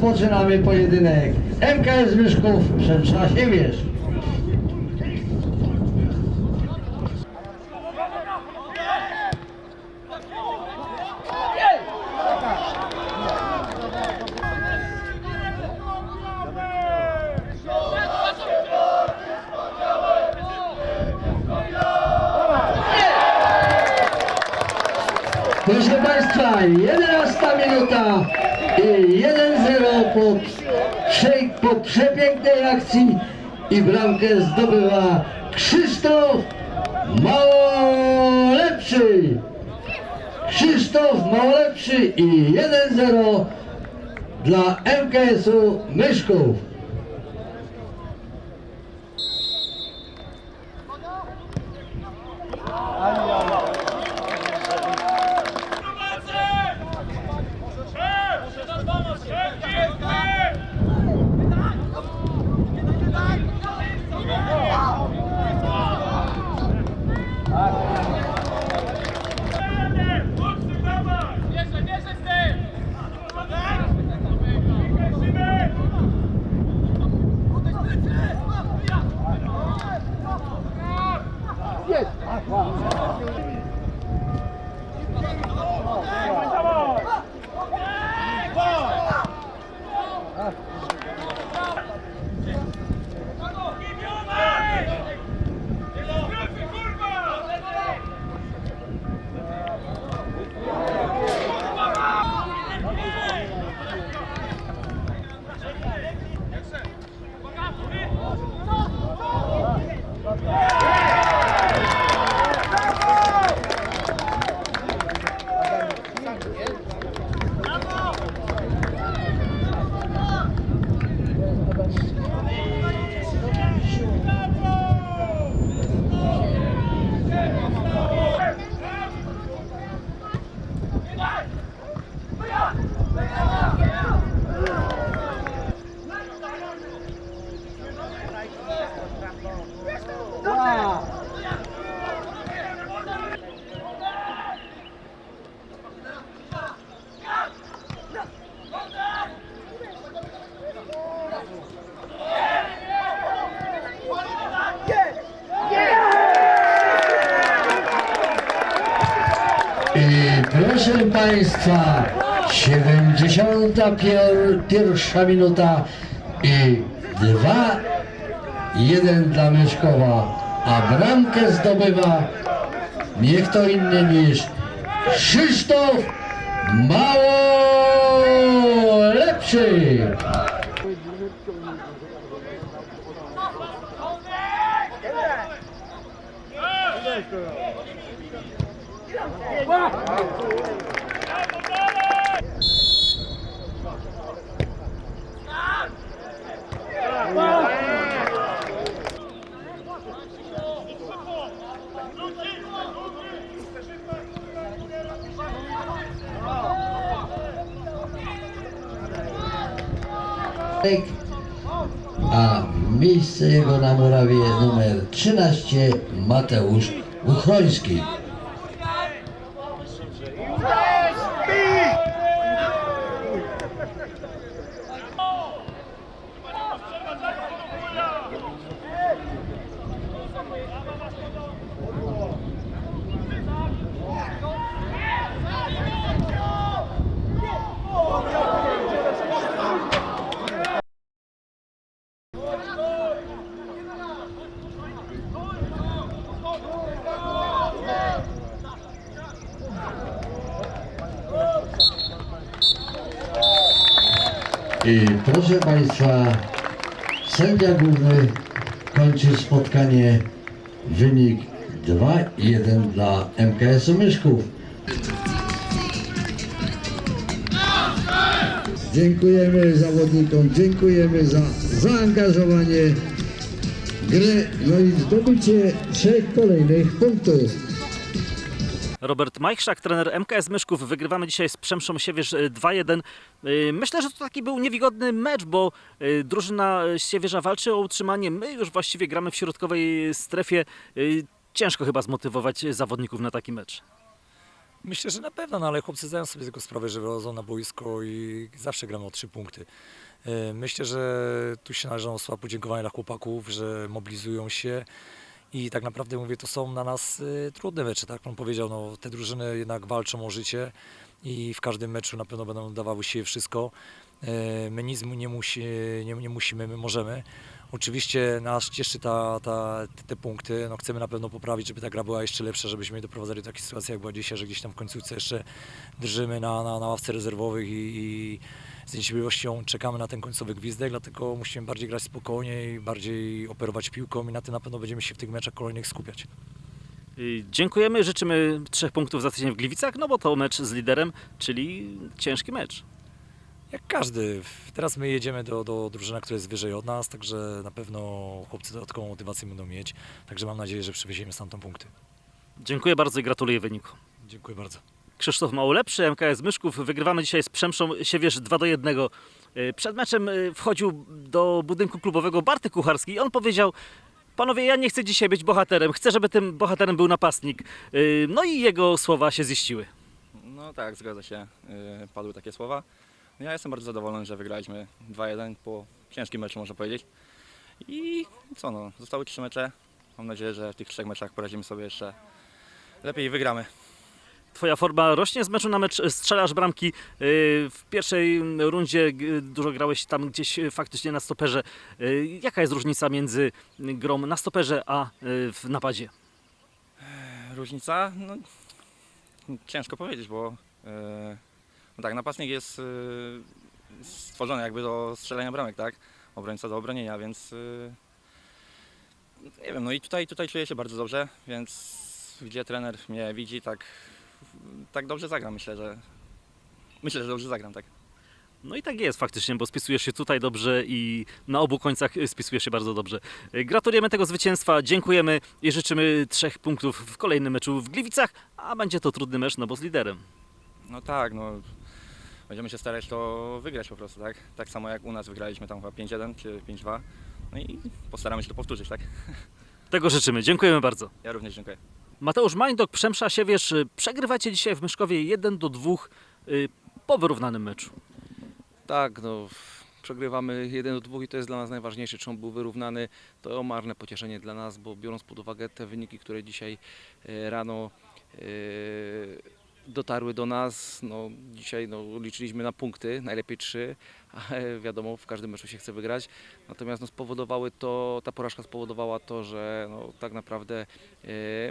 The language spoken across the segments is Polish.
Rozpoczynamy pojedynek. MKS Myszków Przemsza Siewierz. Proszę Państwa, 11 minuta i 1-0 po, po przepięknej akcji i bramkę zdobywa Krzysztof Małolepszy. Krzysztof Małolepszy i 1-0 dla MKS-u Myszków. Proszę Państwa, 71 minuta i 2-1 dla Myszkowa, a bramkę zdobywa nie kto inny niż Krzysztof Małolepszy. A miejsce jego na murawie numer 13 Mateusz Uchroński. I proszę Państwa, sędzia główny kończy spotkanie. Wynik 2-1 dla MKS-u Myszków. Dziękujemy zawodnikom, dziękujemy za zaangażowanie gry, no i zdobycie trzech kolejnych punktów. Robert Majchrzak, trener MKS Myszków. Wygrywamy dzisiaj z Przemszą Siewierz y, 2-1. Y, Myślę, że to taki był niewigodny mecz, bo y, drużyna Siewierza walczy o utrzymanie. My już właściwie gramy w środkowej strefie. Y, Ciężko chyba zmotywować zawodników na taki mecz. Myślę, że na pewno, no ale chłopcy zdają sobie tego sprawę, że wychodzą na boisko i zawsze gramy o trzy punkty. Myślę, że tu się należą słowa podziękowania dla chłopaków, że mobilizują się i tak naprawdę mówię, to są na nas e, trudne mecze, tak pan powiedział, no, te drużyny jednak walczą o życie i w każdym meczu na pewno będą dawały siebie wszystko. E, My nic nie, musi, nie, nie musimy, my możemy. Oczywiście nas cieszy ta, ta, te, te punkty. No chcemy na pewno poprawić, żeby ta gra była jeszcze lepsza, żebyśmy doprowadzali do takiej sytuacji, jak była dzisiaj, że gdzieś tam w końcówce jeszcze drżymy na, na, na ławce rezerwowych i, i z niecierpliwością czekamy na ten końcowy gwizdek, dlatego musimy bardziej grać spokojnie i bardziej operować piłką i na tym na pewno będziemy się w tych meczach kolejnych skupiać. Dziękujemy, życzymy trzech punktów za tydzień w Gliwicach, no bo to mecz z liderem, czyli ciężki mecz. Jak każdy. Teraz my jedziemy do, do drużyny, która jest wyżej od nas, także na pewno chłopcy dodatkową motywację będą mieć. Także mam nadzieję, że przywieziemy stamtąd punkty. Dziękuję bardzo i gratuluję wyniku. Dziękuję bardzo. Krzysztof Małolepszy, MKS Myszków. Wygrywamy dzisiaj z Przemszą Siewierz 2 do 1. Y, Przed meczem y, wchodził do budynku klubowego Bartek Kucharski i on powiedział Panowie, ja nie chcę dzisiaj być bohaterem, chcę, żeby tym bohaterem był napastnik. Y, No i jego słowa się ziściły. No tak, zgadza się. Padły takie słowa. No Ja jestem bardzo zadowolony, że wygraliśmy 2-1 po ciężkim meczu, można powiedzieć. I co no, zostały trzy mecze. Mam nadzieję, że w tych trzech meczach poradzimy sobie jeszcze lepiej i wygramy. Twoja forma rośnie z meczu na mecz, strzelasz bramki. Y, W pierwszej rundzie dużo grałeś tam gdzieś y, faktycznie na stoperze. Y, Jaka jest różnica między grą na stoperze a w napadzie? Różnica? No, ciężko powiedzieć, bo no tak, napastnik jest stworzony jakby do strzelania bramek, tak? Obrońca do obronienia, więc nie wiem, no i tutaj, tutaj czuję się bardzo dobrze, więc gdzie trener mnie widzi, tak, tak dobrze zagram, myślę, że myślę, że dobrze zagram, tak. No i tak jest faktycznie, bo spisujesz się tutaj dobrze i na obu końcach y, spisujesz się bardzo dobrze. Y, Gratulujemy tego zwycięstwa, dziękujemy i życzymy trzech punktów w kolejnym meczu w Gliwicach, a będzie to trudny mecz, no bo z liderem. No tak, no będziemy się starać to wygrać po prostu, tak? Tak samo jak u nas wygraliśmy tam chyba 5-1 czy 5-2. No i postaramy się to powtórzyć, tak? Tego życzymy, dziękujemy bardzo. Ja również dziękuję. Mateusz Mańdok, Przemsza Siewierz, y, przegrywacie dzisiaj w Myszkowie 1 do 2 y, po wyrównanym meczu. Tak, no, przegrywamy 1 do 2 i to jest dla nas najważniejsze. Czy on był wyrównany, to marne pocieszenie dla nas, bo biorąc pod uwagę te wyniki, które dzisiaj e, rano e, dotarły do nas, no, dzisiaj no, liczyliśmy na punkty, najlepiej 3, ale wiadomo, w każdym meczu się chce wygrać. Natomiast no, spowodowały to, ta porażka spowodowała to, że no, tak naprawdę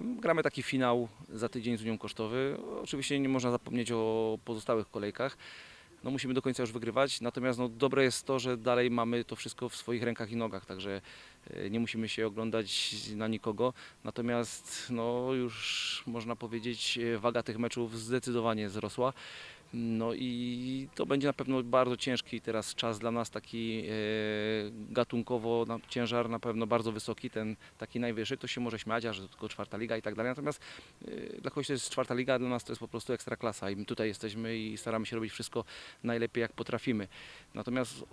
gramy taki finał za tydzień z Unią Kosztowy. Oczywiście nie można zapomnieć o pozostałych kolejkach no musimy do końca już wygrywać. Natomiast no, dobre jest to, że dalej mamy to wszystko w swoich rękach i nogach, także nie musimy się oglądać na nikogo. Natomiast no, już można powiedzieć, e, waga tych meczów zdecydowanie wzrosła. No i to będzie na pewno bardzo ciężki teraz czas dla nas, taki e, gatunkowo ciężar na pewno bardzo wysoki, ten taki najwyższy. Ktoś się może śmiać, że to tylko czwarta liga i tak dalej. Natomiast dla kogoś to jest czwarta liga, a dla nas to jest po prostu ekstra klasa i my tutaj jesteśmy i staramy się robić wszystko najlepiej jak potrafimy. Natomiast y,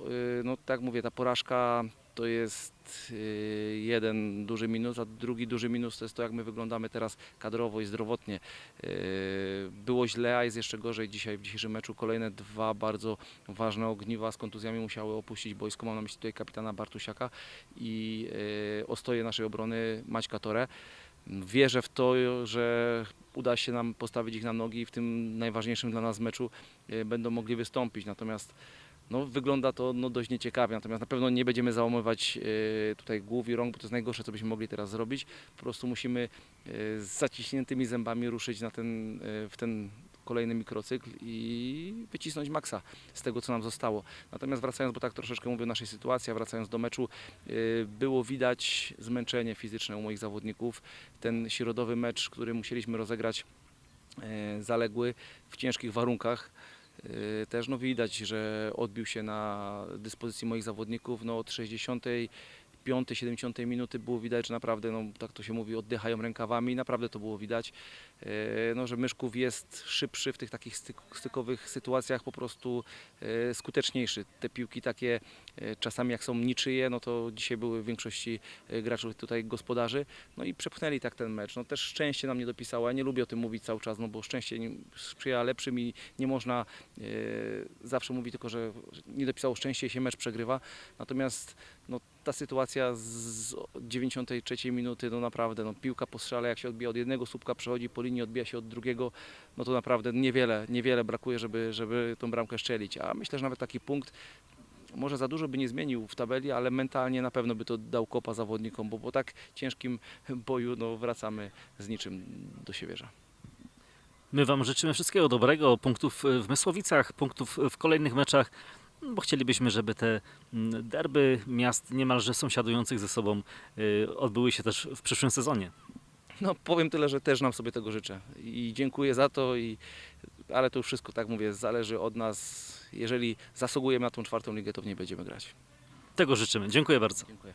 no tak jak mówię, ta porażka to jest y, jeden duży minus, a drugi duży minus to jest to jak my wyglądamy teraz kadrowo i zdrowotnie. Y, Było źle, a jest jeszcze gorzej dzisiaj w dzisiejszym meczu. Kolejne dwa bardzo ważne ogniwa z kontuzjami musiały opuścić boisko. Mam na myśli tutaj kapitana Bartusiaka i y, ostoje naszej obrony Maćka Tore. Wierzę w to, że uda się nam postawić ich na nogi i w tym najważniejszym dla nas meczu będą mogli wystąpić. Natomiast no, wygląda to no, dość nieciekawie. Natomiast na pewno nie będziemy załamywać e, tutaj głów i rąk, bo to jest najgorsze, co byśmy mogli teraz zrobić. Po prostu musimy e, z zaciśniętymi zębami ruszyć na ten, e, w ten kolejny mikrocykl i wycisnąć maksa z tego, co nam zostało. Natomiast wracając, bo tak troszeczkę mówię o naszej sytuacji, wracając do meczu, było widać zmęczenie fizyczne u moich zawodników. Ten środowy mecz, który musieliśmy rozegrać zaległy w ciężkich warunkach. E, Też no widać, że odbił się na dyspozycji moich zawodników no, od 60 65, 70 minuty było widać, że naprawdę, no, tak to się mówi, oddychają rękawami naprawdę to było widać, e, no, że Myszków jest szybszy w tych takich styk, stykowych sytuacjach, po prostu e, skuteczniejszy. Te piłki takie e, czasami jak są niczyje, no to dzisiaj były w większości graczy tutaj gospodarzy, no i przepchnęli tak ten mecz. No też szczęście nam nie dopisało, ja nie lubię o tym mówić cały czas, no bo szczęście sprzyja lepszym i nie można zawsze mówić tylko, że nie dopisało szczęście i się mecz przegrywa. Natomiast no, ta sytuacja z 93 minuty, no naprawdę, no, piłka po strzale, jak się odbija od jednego słupka, przechodzi po linii, odbija się od drugiego, no to naprawdę niewiele, niewiele brakuje, żeby, żeby tą bramkę strzelić. A myślę, że nawet taki punkt może za dużo by nie zmienił w tabeli, ale mentalnie na pewno by to dał kopa zawodnikom, bo po tak ciężkim boju no, wracamy z niczym do siebierza. My Wam życzymy wszystkiego dobrego, punktów w Mysłowicach, punktów w kolejnych meczach, bo chcielibyśmy, żeby te mm, derby miast niemalże sąsiadujących ze sobą y, odbyły się też w przyszłym sezonie. No powiem tyle, że też nam sobie tego życzę i dziękuję za to, i, ale to już wszystko, tak mówię, zależy od nas. Jeżeli zasługujemy na tą czwartą ligę, to w niej będziemy grać. Tego życzymy. Dziękuję bardzo. Dziękuję.